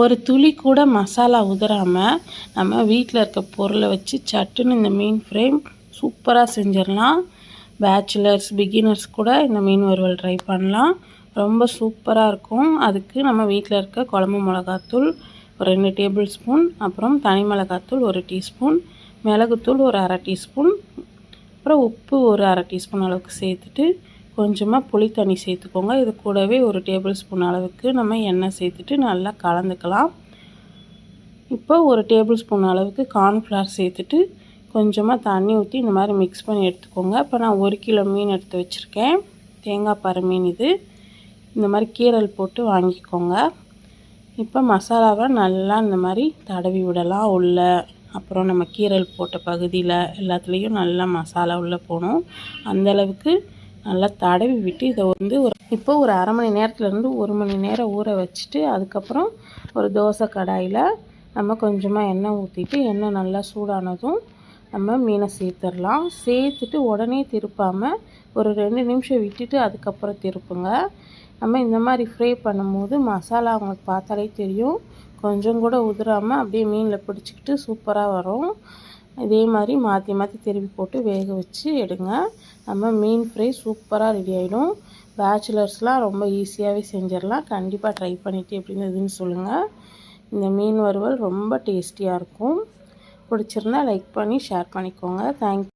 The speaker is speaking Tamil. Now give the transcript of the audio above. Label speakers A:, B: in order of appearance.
A: ஒரு துளி கூட மசாலா உதறாமல் நம்ம வீட்டில் இருக்க பொருளை வச்சு சட்டுன்னு இந்த மீன் ஃப்ரை சூப்பராக செஞ்சிடலாம். பேச்சுலர்ஸ் பிகினர்ஸ் கூட இந்த மீன் வறுவல் ட்ரை பண்ணலாம். ரொம்ப சூப்பராக இருக்கும். அதுக்கு நம்ம வீட்டில் இருக்க குழம்பு மிளகாத்தூள் ஒரு ரெண்டு டேபிள் ஸ்பூன் அப்புறம் தனி மிளகாத்தூள் ஒரு டீஸ்பூன் மிளகுத்தூள் ஒரு அரை டீஸ்பூன் அப்புறம் உப்பு ஒரு அரை டீஸ்பூன் அளவுக்கு சேர்த்துட்டு கொஞ்சமாக புளி தண்ணி சேர்த்துக்கோங்க. இது கூடவே ஒரு டேபிள் ஸ்பூன் அளவுக்கு நம்ம எண்ணெய் சேர்த்துட்டு நல்லா கலந்துக்கலாம். இப்போ ஒரு டேபிள் ஸ்பூன் அளவுக்கு கார்ன்ஃப்ளவர் சேர்த்துட்டு கொஞ்சமாக தண்ணி ஊற்றி இந்த மாதிரி மிக்ஸ் பண்ணி எடுத்துக்கோங்க. இப்போ நான் ஒரு கிலோ மீன் எடுத்து வச்சுருக்கேன். தேங்காய் பாறை மீன் இது. இந்த மாதிரி கீரல் போட்டு வாங்கிக்கோங்க. இப்போ மசாலாவை நல்லா இந்த மாதிரி தடவி விடலாம் உள்ள. அப்புறம் நம்ம கீரல் போட்ட பகுதியில் எல்லாத்துலேயும் நல்லா மசாலா உள்ளே போகணும். அந்தளவுக்கு நல்லா தடவி விட்டு இதை வந்து ஒரு இப்போ ஒரு அரை மணி நேரத்துலேருந்து ஒரு மணி நேரம் ஊற வச்சுட்டு அதுக்கப்புறம் ஒரு தோசை கடாயில் நம்ம கொஞ்சமாக எண்ணெய் ஊற்றிட்டு எண்ணெய் நல்லா சூடானதும் நம்ம மீனை சேர்த்துடலாம். சேர்த்துட்டு உடனே திருப்பாமல் ஒரு ரெண்டு நிமிஷம் விட்டுட்டு அதுக்கப்புறம் திருப்புங்க. நம்ம இந்த மாதிரி ஃப்ரை பண்ணும்போது மசாலா அவங்களுக்கு பார்த்தாலே தெரியும். கொஞ்சம் கூட உதிராமல் அப்படியே மீனில் பிடிச்சிக்கிட்டு சூப்பராக வரும். இதே மாதிரி மாற்றி மாற்றி திருப்பி போட்டு வேக வச்சு எடுங்க. நம்ம மீன் ஃப்ரை சூப்பராக ரெடி ஆகிடும் பேச்சுலர்ஸ்லாம் ரொம்ப ஈஸியாகவே செஞ்சிடலாம். கண்டிப்பாக ட்ரை பண்ணிவிட்டு எப்படி இருந்ததுன்னு சொல்லுங்கள் இந்த மீன் வறுவல் ரொம்ப டேஸ்டியாக இருக்கும். பிடிச்சிருந்தா லைக் பண்ணி ஷேர் பண்ணிக்கோங்க. தேங்க்